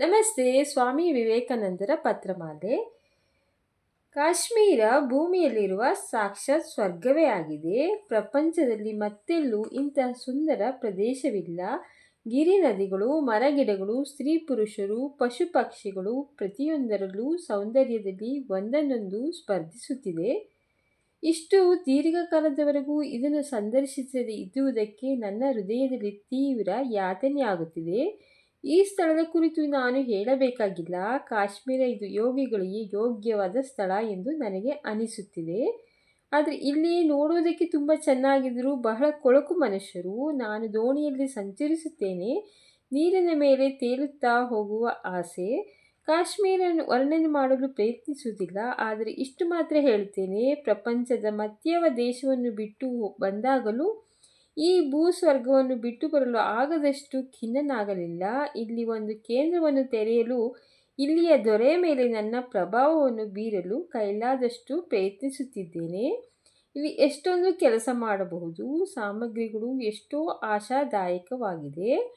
ನಮಸ್ತೆ, ಸ್ವಾಮಿ ವಿವೇಕಾನಂದರ ಪತ್ರಮಾಲೆ. ಕಾಶ್ಮೀರ ಭೂಮಿಯಲ್ಲಿರುವ ಸಾಕ್ಷಾತ್ ಸ್ವರ್ಗವೇ ಆಗಿದೆ. ಪ್ರಪಂಚದಲ್ಲಿ ಮತ್ತೆಲ್ಲೂ ಇಂತಹ ಸುಂದರ ಪ್ರದೇಶವಿಲ್ಲ. ಗಿರಿ ನದಿಗಳು, ಮರಗಿಡಗಳು, ಸ್ತ್ರೀ ಪುರುಷರು, ಪಶು ಪಕ್ಷಿಗಳು ಪ್ರತಿಯೊಂದರಲ್ಲೂ ಸೌಂದರ್ಯದಲ್ಲಿ ಒಂದನ್ನೊಂದು ಸ್ಪರ್ಧಿಸುತ್ತಿದೆ. ಇಷ್ಟು ದೀರ್ಘಕಾಲದವರೆಗೂ ಇದನ್ನು ಸಂದರ್ಶಿಸದೆ ಇದ್ದುವುದಕ್ಕೆ ನನ್ನ ಹೃದಯದಲ್ಲಿ ತೀವ್ರ ಯಾತನೆಯಾಗುತ್ತಿದೆ ಈ ಸ್ಥಳದ ಕುರಿತು ನಾನು ಹೇಳಬೇಕಾಗಿಲ್ಲ. ಕಾಶ್ಮೀರ ಇದು ಯೋಗಿಗಳಿಗೆ ಯೋಗ್ಯವಾದ ಸ್ಥಳ ಎಂದು ನನಗೆ ಅನಿಸುತ್ತಿದೆ. ಆದರೆ ಇಲ್ಲಿ ನೋಡುವುದಕ್ಕೆ ತುಂಬ ಚೆನ್ನಾಗಿದ್ದರೂ ಬಹಳ ಕೊಳಕು ಮನುಷ್ಯರು. ನಾನು ದೋಣಿಯಲ್ಲಿ ಸಂಚರಿಸುತ್ತೇನೆ. ನೀರಿನ ಮೇಲೆ ತೇಲುತ್ತಾ ಹೋಗುವ ಆಸೆ. ಕಾಶ್ಮೀರ ವರ್ಣನೆ ಮಾಡಲು ಪ್ರಯತ್ನಿಸುವುದಿಲ್ಲ. ಆದರೆ ಇಷ್ಟು ಮಾತ್ರ ಹೇಳ್ತೇನೆ. ಪ್ರಪಂಚದ ಮಧ್ಯವ ದೇಶವನ್ನು ಬಿಟ್ಟು ಬಂದಾಗಲೂ ಈ ಭೂಸ್ವರ್ಗವನ್ನು ಬಿಟ್ಟು ಬರಲು ಆಗದಷ್ಟು ಖಿನ್ನನಾಗಲಿಲ್ಲ. ಇಲ್ಲಿ ಒಂದು ಕೇಂದ್ರವನ್ನು ತೆರೆಯಲು, ಇಲ್ಲಿಯ ದೊರೆ ಮೇಲೆ ನನ್ನ ಪ್ರಭಾವವನ್ನು ಬೀರಲು ಕೈಲಾದಷ್ಟು ಪ್ರಯತ್ನಿಸುತ್ತಿದ್ದೇನೆ. ಇಲ್ಲಿ ಎಷ್ಟೊಂದು ಕೆಲಸ ಮಾಡಬಹುದು. ಸಾಮಗ್ರಿಗಳು ಎಷ್ಟೋ ಆಶಾದಾಯಕವಾಗಿದೆ.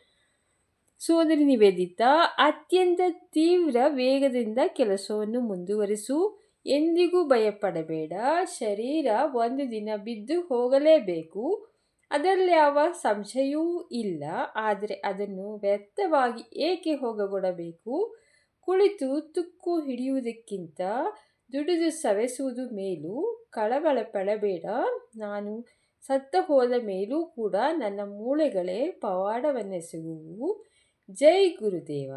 ಸೋದರಿ ನಿವೇದಿತ, ಅತ್ಯಂತ ತೀವ್ರ ವೇಗದಿಂದ ಕೆಲಸವನ್ನು ಮುಂದುವರಿಸು. ಎಂದಿಗೂ ಭಯಪಡಬೇಡ. ಶರೀರ ಒಂದು ದಿನ ಬಿದ್ದು ಹೋಗಲೇಬೇಕು. ಅದರಲ್ಲಿ ಯಾವ ಸಂಶಯವೂ ಇಲ್ಲ, ಆದರೆ ಅದನ್ನು ವ್ಯರ್ಥವಾಗಿ ಏಕೆ ಹೋಗಗೊಡಬೇಕು? ಕುಳಿತು ತುಕ್ಕು ಹಿಡಿಯುವುದಕ್ಕಿಂತ ದುಡಿದು ಸವೆಸುವುದು ಮೇಲೂ? ಕಳವಳ ಪಡಬೇಡ, ನಾನು ಸತ್ತ ಹೋದ ಮೇಲೂ ಕೂಡ ನನ್ನ ಮೂಳೆಗಳೇ ಪವಾಡವನ್ನೆಸಗುವು ಜೈ ಗುರುದೇವ.